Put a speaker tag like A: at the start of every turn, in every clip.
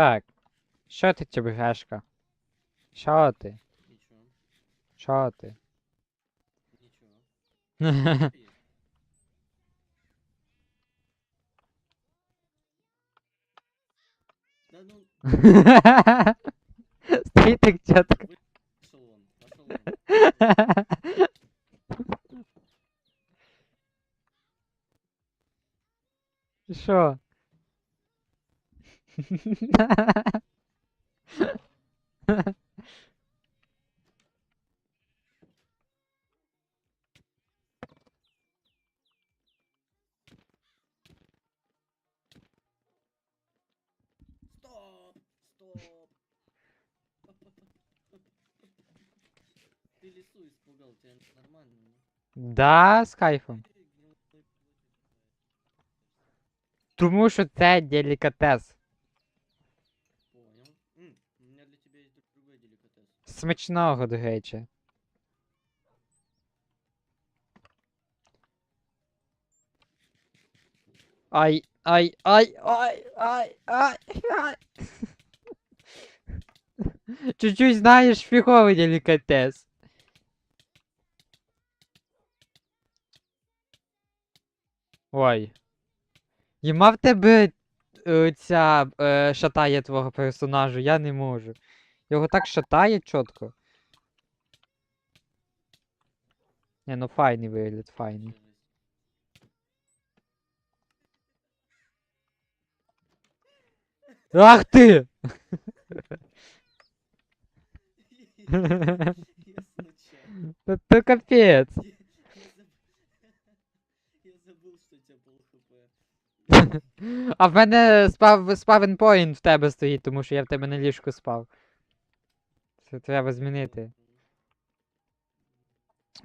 A: Так. Що ти, чебгешка? Що ти?
B: Нічого.
A: Що ти?
B: Нічого.
A: Стій так чітко. Що?
B: Стоп! Стоп! Ты лису испугал, тебя нормально?
A: Да, з кайфом. Тому що це делікатес. Смачного, до речі. Ай, ай, ай, ай, ай, ай, ай. Чуть-чуть знаєш фіговий делікатес. Ой. Єма в тебе е, ця е, шатає твого персонажу, я не можу. Його так шатає чітко. Не, ну файний вигляд, файний. Ах ти! Та то капець.
B: Я заб- Я забыл, что у тебя пол хп.
A: А в мене спав спавен поінт в тебе стоїть, тому що я в тебе на ліжку спав. Це треба змінити.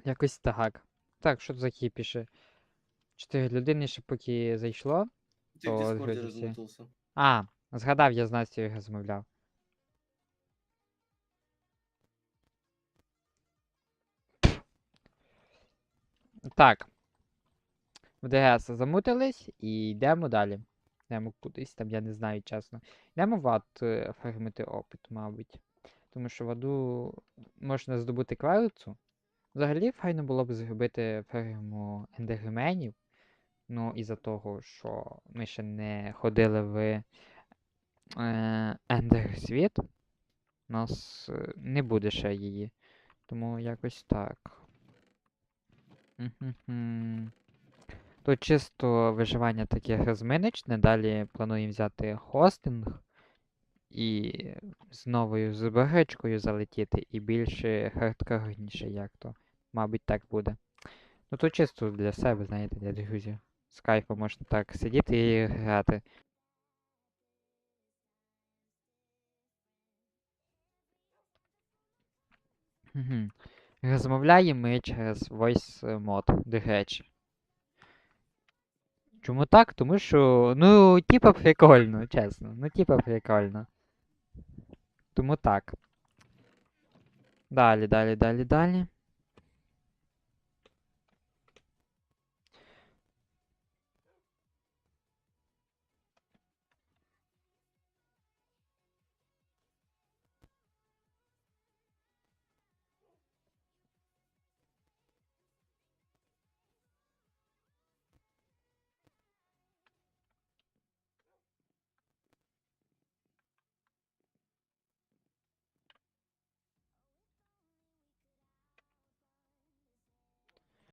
A: Якось так. Так, що за пише? Чотири людини ще поки зайшло.
B: Ты в
A: О,
B: Дискорде
A: А, згадав, я з Настю розмовляв. Так. В ДГС замутились і йдемо далі. Йдемо кудись там, я не знаю, чесно. Йдемо в ад е, фермити опит, мабуть. Тому що в аду можна здобути квелицю. Взагалі, файно було б зробити ферму ендергеменів. Ну, із-за того, що ми ще не ходили в е, Ендер світ. У нас е, не буде ще її. Тому якось так. Тут чисто виживання таке розминочне. Далі плануємо взяти хостинг і з новою зберечкою залетіти, і більше хардкорніше, як то. Мабуть, так буде. Ну тут чисто для себе, знаєте, для друзів. З кайфом можна так сидіти і грати. Розмовляємо ми через voice mod, до речі. Чому так? Тому що, ну, типа прикольно, чесно. Ну, типа прикольно. Тому так. Далі, далі, далі, далі.